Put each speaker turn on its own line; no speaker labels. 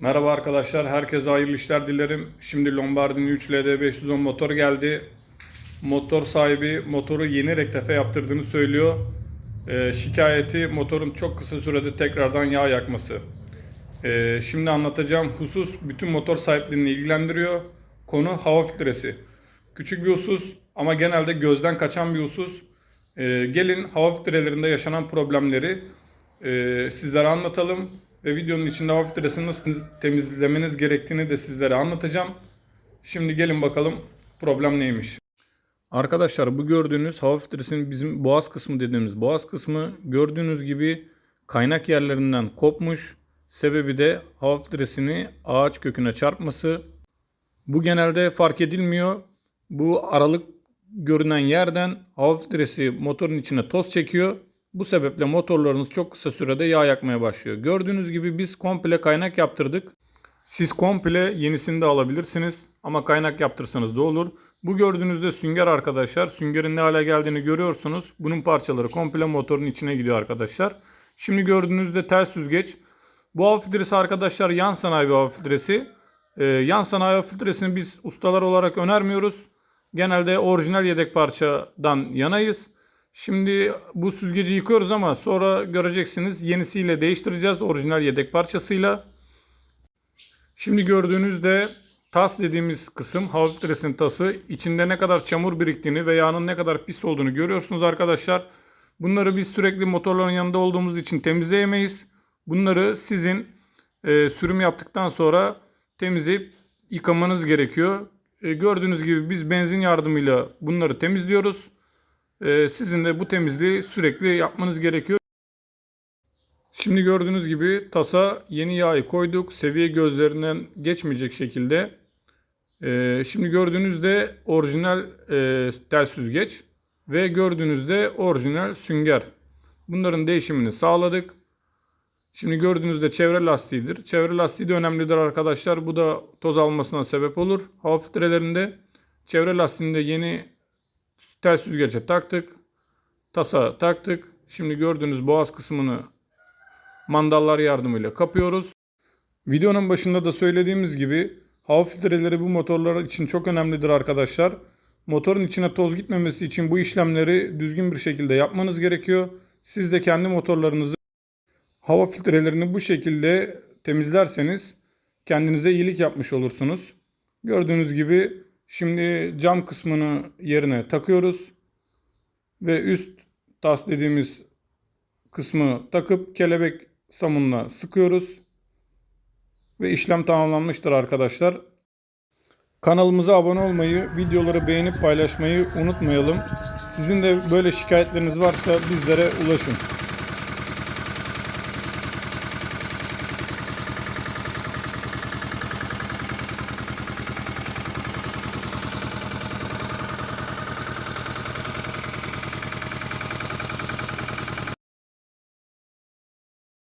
Merhaba arkadaşlar, herkese hayırlı işler dilerim. Şimdi Lombardini 3 LD 510 motor geldi. Motor sahibi motoru yeni rektefe yaptırdığını söylüyor. Ee, şikayeti motorun çok kısa sürede tekrardan yağ yakması. Ee, şimdi anlatacağım husus bütün motor sahiplerini ilgilendiriyor. Konu hava filtresi. Küçük bir husus ama genelde gözden kaçan bir husus. Ee, gelin hava filtrelerinde yaşanan problemleri e, sizlere anlatalım ve videonun içinde hava filtresini nasıl temizlemeniz gerektiğini de sizlere anlatacağım. Şimdi gelin bakalım problem neymiş. Arkadaşlar bu gördüğünüz hava filtresinin bizim boğaz kısmı dediğimiz boğaz kısmı gördüğünüz gibi kaynak yerlerinden kopmuş. Sebebi de hava filtresini ağaç köküne çarpması. Bu genelde fark edilmiyor. Bu aralık görünen yerden hava filtresi motorun içine toz çekiyor. Bu sebeple motorlarınız çok kısa sürede yağ yakmaya başlıyor. Gördüğünüz gibi biz komple kaynak yaptırdık. Siz komple yenisini de alabilirsiniz ama kaynak yaptırsanız da olur. Bu gördüğünüzde sünger arkadaşlar. Süngerin ne hale geldiğini görüyorsunuz. Bunun parçaları komple motorun içine gidiyor arkadaşlar. Şimdi gördüğünüzde tel süzgeç. Bu hava filtresi arkadaşlar yan sanayi bir hava filtresi. Ee, yan sanayi hava filtresini biz ustalar olarak önermiyoruz. Genelde orijinal yedek parçadan yanayız. Şimdi bu süzgeci yıkıyoruz ama sonra göreceksiniz yenisiyle değiştireceğiz orijinal yedek parçasıyla. Şimdi gördüğünüzde tas dediğimiz kısım hava filtresinin tası içinde ne kadar çamur biriktiğini ve yağının ne kadar pis olduğunu görüyorsunuz arkadaşlar. Bunları biz sürekli motorların yanında olduğumuz için temizleyemeyiz. Bunları sizin e, sürüm yaptıktan sonra temizleyip yıkamanız gerekiyor. E, gördüğünüz gibi biz benzin yardımıyla bunları temizliyoruz. E, sizin de bu temizliği sürekli yapmanız gerekiyor. Şimdi gördüğünüz gibi tasa yeni yağı koyduk. Seviye gözlerinden geçmeyecek şekilde. Ee, şimdi gördüğünüzde orijinal e, tel süzgeç ve gördüğünüzde orijinal sünger. Bunların değişimini sağladık. Şimdi gördüğünüzde çevre lastiğidir. Çevre lastiği de önemlidir arkadaşlar. Bu da toz almasına sebep olur. Hava filtrelerinde çevre lastiğinde yeni tel süzgece taktık. Tasa taktık. Şimdi gördüğünüz boğaz kısmını mandallar yardımıyla kapıyoruz. Videonun başında da söylediğimiz gibi hava filtreleri bu motorlar için çok önemlidir arkadaşlar. Motorun içine toz gitmemesi için bu işlemleri düzgün bir şekilde yapmanız gerekiyor. Siz de kendi motorlarınızı hava filtrelerini bu şekilde temizlerseniz kendinize iyilik yapmış olursunuz. Gördüğünüz gibi şimdi cam kısmını yerine takıyoruz ve üst tas dediğimiz kısmı takıp kelebek samunla sıkıyoruz. Ve işlem tamamlanmıştır arkadaşlar. Kanalımıza abone olmayı, videoları beğenip paylaşmayı unutmayalım. Sizin de böyle şikayetleriniz varsa bizlere ulaşın.